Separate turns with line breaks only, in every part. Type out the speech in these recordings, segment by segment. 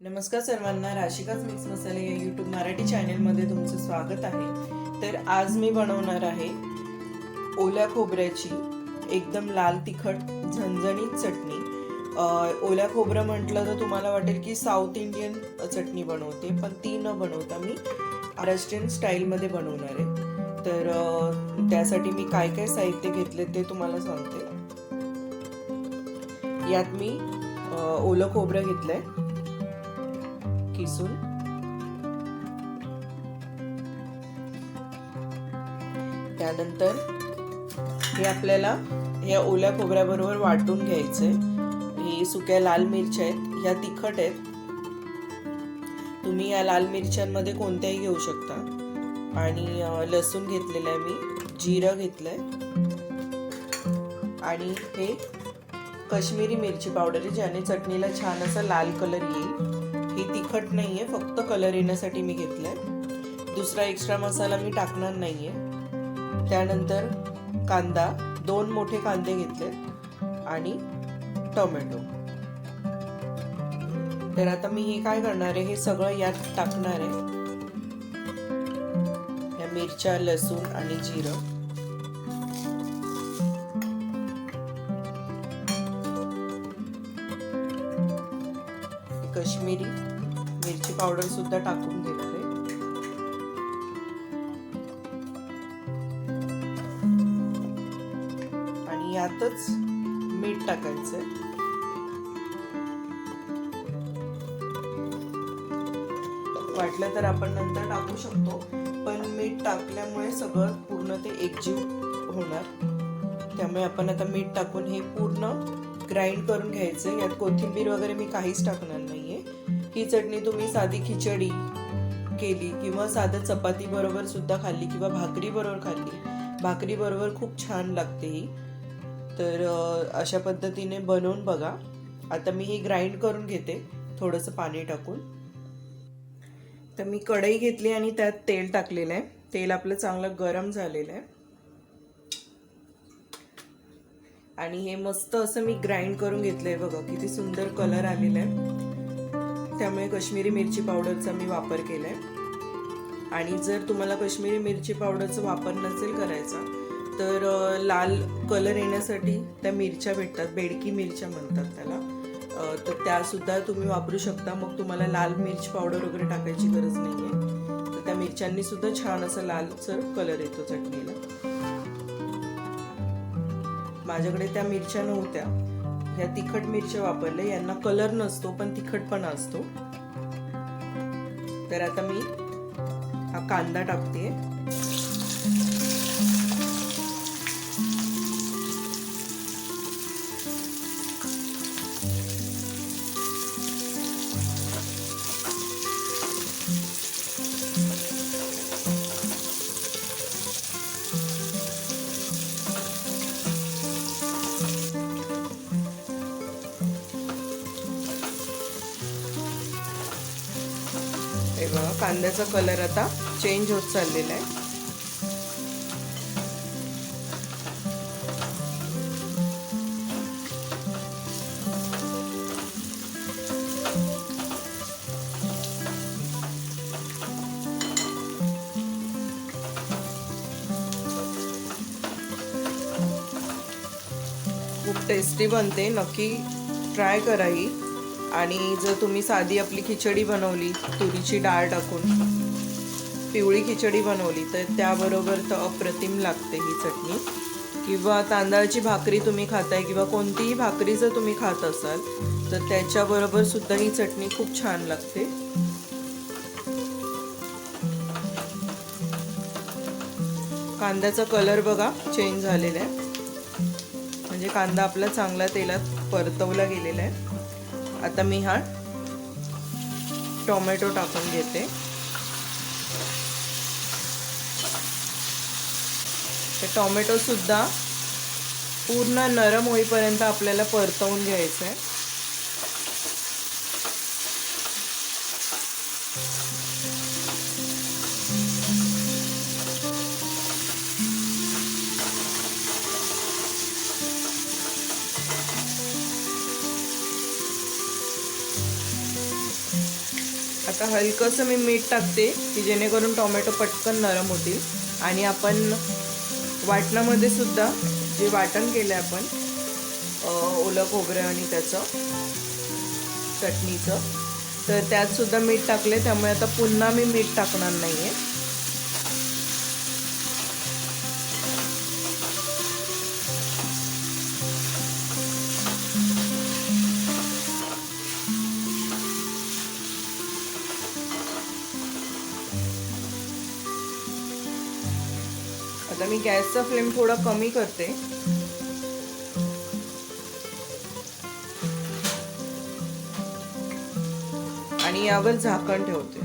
नमस्कार सर्वांना राशिकाच मिक्स मसाले या यूट्यूब मराठी चॅनेलमध्ये तुमचं स्वागत आहे. तर आज मी बनवणार आहे ओल्या खोबऱ्याची एकदम लाल तिखट झणझणीत चटणी. ओल्या खोबरं म्हटलं तर तुम्हाला वाटेल की साऊथ इंडियन चटणी बनवते पण ती न बनवता मी महाराष्ट्रीयन स्टाईलमध्ये बनवणार आहे. तर त्यासाठी मी काय काय साहित्य घेतले ते तुम्हाला सांगते. यात मी ओलं खोबरं घेतलंय. किसून. त्यानंतर हे आपल्याला या ओल्या खोबऱ्याबरोबर वाटून घ्यायचंय. ही सुक्या लाल मिरच्या आहेत ह्या तिखट आहेत. तुम्ही या लाल मिरच्यांमध्ये कोणत्याही घेऊ शकता. आणि लसूण घेतलेलं आहे मी. जिरं घेतलं आहे आणि हे कश्मीरी मिरची पावडर आहे ज्याने चटणीला छान असा लाल कलर येईल. ही तिखट नाही आहे फक्त कलर येण्यासाठी मी घेतलंय. दुसरा एक्स्ट्रा मसाला मी टाकणार नाही आहे त्यानंतर कांदा दोन मोठे कांदे घेतले आणि टोमॅटो. तर आता मी हे काय करणार आहे हे सगळं यात टाकणार आहे. मिरच्या लसूण आणि जिरं. काश्मीरी मिरची पावडर सुद्धा टाकून घेणार आहे आणि यातच मीठ टाकायचं वाटलं तर आपण नंतर टाकू शकतो. मीठ टाकल्यामुळे सगळं पूर्ण ते एकजीव होणार. त्यामुळे आपण आता मीठ टाकून हे पूर्ण ग्राइंड करून घ्यायचं. यात कोथिंबीर वगैरे मी काहीच टाकणार नाहीये. ही चटणी तुम्ही साधी खिचडी केली किंवा साधं चपाती बरोबर सुद्धा खाल्ली किंवा भाकरी बरोबर खाल्ली. भाकरी बरोबर खूप छान लागते ही. तर अशा पद्धतीने बनवून बघा. आता मी ही ग्राइंड करून घेते. थोडंसं पाणी टाकून. तर मी कढई घेतली आणि त्यात तेल टाकलेलं आहे. तेल आपलं चांगलं गरम झालेलं आहे. आणि हे मस्त असं मी ग्राइंड करून घेतलंय बघा किती सुंदर कलर आलेला आहे. त्यामुळे काश्मीरी मिरची पावडरचा मी वापर केलाय. आणि जर तुम्हाला काश्मीरी मिरची पावडरचा वापर नसेल करायचा तर लाल कलर येण्यासाठी त्या मिरच्या भेटतात बेडकी मिरच्या म्हणतात त्याला. तर त्यासुद्धा तुम्ही वापरू शकता. मग तुम्हाला लाल मिरची पावडर वगैरे टाकायची गरज नाही आहे मिरच्यांनी सुद्धा छान असा लालसर कलर येतो चटणीला. माझ्याकडे त्या मिरच्या नव्हत्या. ह्या तिखट मिरच्या वापरल्या. यांना कलर नसतो पण तिखटपणा असतो. तर आता मी हा कांदा टाकते हे बघा कांद्याचा कलर आता चेंज होत चाललेला आहे. खूप टेस्टी बनते नक्की ट्राय करा ही. आणि जर तुम्ही साधी आपली खिचडी बनवली तुरीची डाळ टाकून पिवळी खिचडी बनवली तर त्याबरोबर तर अप्रतिम लागते ही चटणी. किंवा तांदळाची भाकरी तुम्ही खाताय किंवा कोणतीही भाकरी जर तुम्ही खात असाल तर त्याच्याबरोबर सुद्धा ही चटणी खूप छान लागते. कांद्याचा कलर बघा चेंज झालेला आहे. म्हणजे कांदा आपला चांगला तेलात परतवला गेलेला आहे. आता मी हा टोमॅटो टाकून घेते. ते टोमॅटो सुद्धा पूर्ण नरम होईपर्यंत आपल्याला परतवून घ्यायचं आहे आता हलकंसं मी मीठ टाकते की जेणेकरून टोमॅटो पटकन नरम होतील. आणि आपण वाटणामध्ये सुद्धा जे वाटण केलं आहे आपण ओलं खोबरं आणि त्याचं चटणीचं तर त्यात सुद्धा मीठ टाकले त्यामुळे आता पुन्हा मी मीठ टाकणार नाही आहे आता मी गॅसचा फ्लेम थोडा कमी करते. आणि यावर झाकण ठेवते.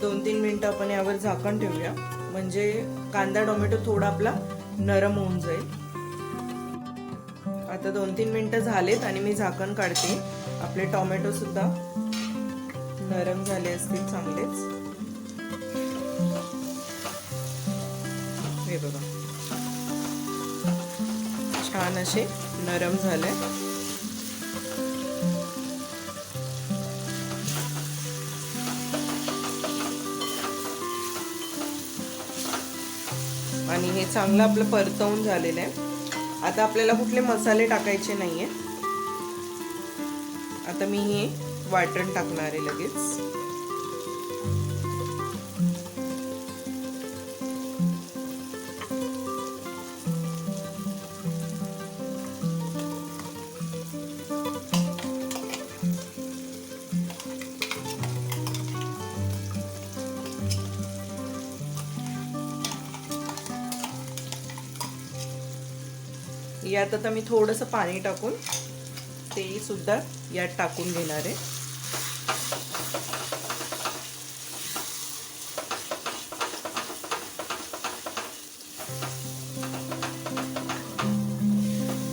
दोन तीन मिनिटं आपण यावर झाकण ठेवूया. म्हणजे कांदा टोमॅटो थोडा आपला नरम होऊन जाईल. आता दोन तीन मिनिटं झालेत आणि मी झाकण काढते. आपले टोमॅटो सुद्धा नरम झाले असतील चांगलेच. हे बघा. छान असे नरम झाले. आणि हे चांगलं आपलं परतवून झालेलं आहे. आता आपल्याला कुठले मसाले टाकायचे नाहीये. आता मी हे वाटण टाकणार आहे लगेच. यात आता मी थोडंसं पाणी टाकून ते सुद्धा यात टाकून घेणार आहे.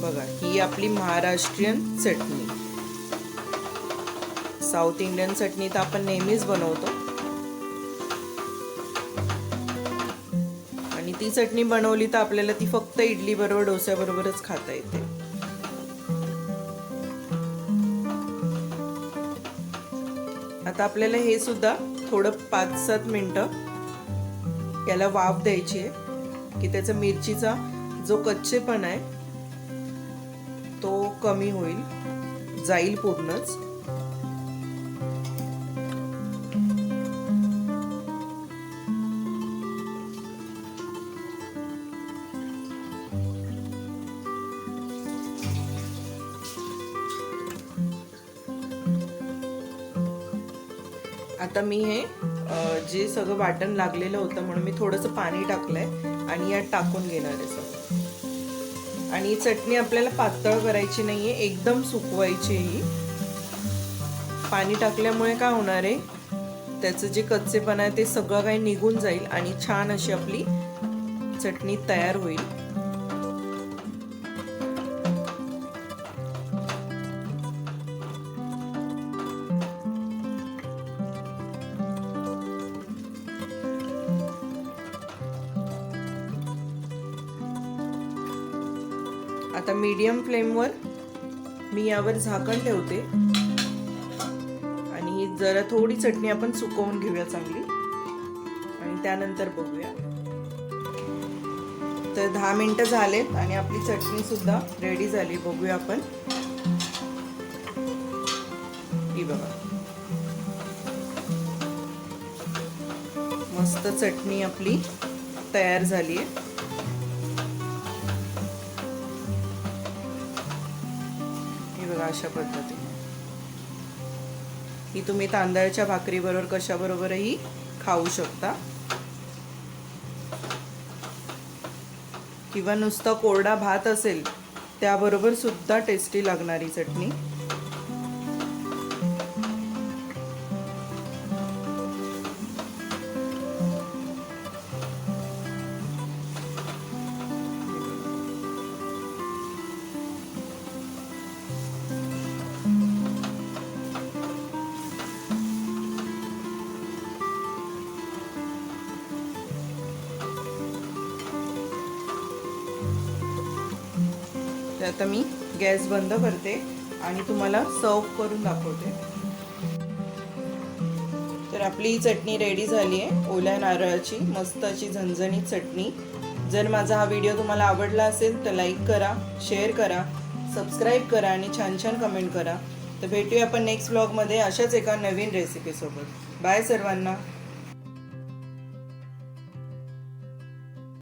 बघा ही आपली महाराष्ट्रीयन चटणी. साऊथ इंडियन चटणी तर आपण नेहमीच बनवतो. ती चटणी बनवली तर आपल्याला ती फक्त इडली बरोबर डोस्याबरोबरच खाता येते. आता आपल्याला हे सुद्धा थोडं पाच सात मिनटं याला वाफ द्यायची आहे की त्याचा मिरचीचा जो कच्चेपण आहे तो कमी होईल जाईल पूर्णच. आता मी हे जे सगळं वाटण लागलेलं होतं म्हणून मी थोडंसं पाणी टाकलंय आणि यात टाकून घेणार आहे सगळं. आणि चटणी आपल्याला पातळ करायची नाही आहे एकदम सुकवायची आहे ही. पाणी टाकल्यामुळे काय होणार आहे त्याचं जे कच्चेपणा आहे ते सगळं काही निघून जाईल आणि छान अशी आपली चटणी तयार होईल. आता मीडियम फ्लेमवर मी यावर झाकण ठेवते. आणि ही जरा थोडी चटणी आपण सुकवून घेऊया चांगली. आणि त्यानंतर बघूया. तर दहा मिनटं झालेत आणि आपली चटणी सुद्धा रेडी झाली. बघूया आपण. ही बघा. मस्त चटणी आपली तयार झाली आहे अशा पद्धतीने ही तुम्ही तांदळाच्या भाकरीबरोबर कशाबरोबरही खाऊ शकता. किंवा नुसता कोरडा भात असेल त्याबरोबर सुद्धा टेस्टी लागणारी चटणी. आता मी गॅस बंद करते आणि तुम्हाला सर्व करून दाखवते. तर आपली ही चटणी रेडी झाली आहे. ओल्या नारळाची मस्त अशी झणझणीत चटणी. जर माझा हा व्हिडिओ तुम्हाला आवडला असेल तर लाईक करा शेअर करा सबस्क्राईब करा आणि छान छान कमेंट करा. तर भेटूया आपण नेक्स्ट ब्लॉगमध्ये अशाच एका नवीन रेसिपीसोबत बाय सर्वांना.